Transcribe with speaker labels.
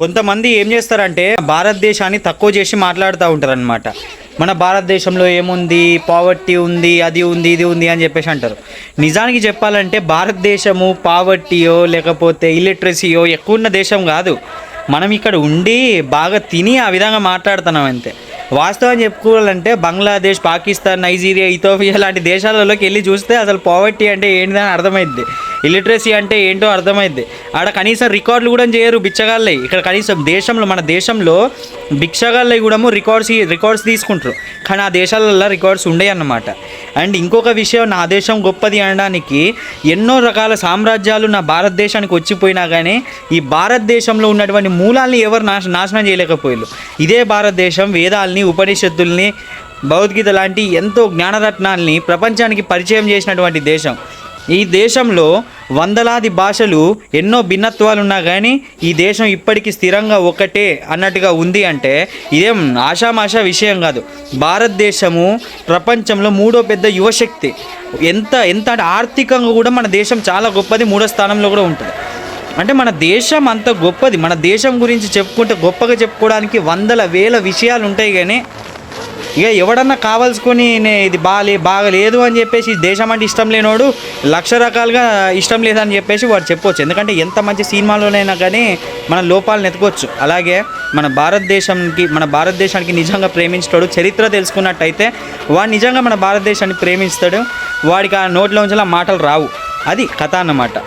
Speaker 1: కొంతమంది ఏం చేస్తారంటే భారతదేశాన్ని తక్కువ చేసి మాట్లాడుతూ ఉంటారు అనమాట మన భారతదేశంలో ఏముంది? పావర్టీ ఉంది అది ఉంది ఇది ఉంది అని చెప్పేసి అంటారు. నిజానికి చెప్పాలంటే భారతదేశము పావర్టీయో లేకపోతే ఇలిటరసీయో ఎక్కువ ఉన్న దేశం కాదు. మనం ఇక్కడ ఉండి బాగా తిని ఆ విధంగా మాట్లాడుతున్నాం అంతే. వాస్తవం చెప్పుకోవాలంటే బంగ్లాదేశ్ పాకిస్తాన్ నైజీరియా ఇథోపియా లాంటి దేశాలలోకి వెళ్ళి చూస్తే అసలు పావర్టీ అంటే ఏంటిదని అర్థమైంది ఇలిటరసీ అంటే ఏంటో అర్థమైంది. ఆడ కనీసం రికార్డులు కూడా చేయరు బిచ్చగాళ్ళై. ఇక్కడ కనీసం దేశంలో మన దేశంలో భిక్షగాళ్ళై కూడా రికార్డ్స్ రికార్డ్స్ తీసుకుంటారు. కానీ ఆ దేశాలలో రికార్డ్స్ ఉండేవి అన్నమాట అండ్ ఇంకొక విషయం నా దేశం గొప్పది అనడానికి ఎన్నో రకాల సామ్రాజ్యాలు నా భారతదేశానికి వచ్చిపోయినా కానీ ఈ భారతదేశంలో ఉన్నటువంటి మూలాల్ని ఎవరు నాశ నాశనం చేయలేకపోయారు ఇదే భారతదేశం వేదాల్ని ఉపనిషత్తుల్ని భగవద్గీత లాంటి ఎంతో జ్ఞానరత్నాల్ని ప్రపంచానికి పరిచయం చేసినటువంటి దేశం. ఈ దేశంలో వందలాది భాషలు ఎన్నో భిన్నత్వాలు ఉన్నా కానీ ఈ దేశం ఇప్పటికీ స్థిరంగా ఒకటే అన్నట్టుగా ఉంది అంటే ఇదేం ఆషామాషా విషయం కాదు. భారతదేశము ప్రపంచంలో మూడో పెద్ద యువశక్తి. ఎంత ఎంత అంటే ఆర్థికంగా కూడా మన దేశం చాలా గొప్పది మూడో స్థానంలో కూడా ఉంటుంది. అంటే మన దేశం అంత గొప్పది మన దేశం గురించి చెప్పుకుంటే గొప్పగా చెప్పుకోవడానికి వందల వేల విషయాలు ఉంటాయి కానీ ఇక ఎవడన్నా కావాల్సుకొని నేను ఇది బాగాలే బాగలేదు అని చెప్పేసి దేశం అంటే ఇష్టం లేనోడు లక్ష రకాలుగా ఇష్టం లేదని చెప్పేసి వాడు చెప్పొచ్చు. ఎందుకంటే ఎంత మంచి సినిమాలోనైనా కానీ మన లోపాలను ఎతకొచ్చు అలాగే మన భారతదేశంకి మన భారతదేశానికి నిజంగా ప్రేమించాడు చరిత్ర తెలుసుకున్నట్టయితే వాడు నిజంగా మన భారతదేశాన్ని ప్రేమిస్తాడు వాడికి ఆ నోట్లో నుంచి ఆ మాటలు రావు. అది కథ అన్నమాట.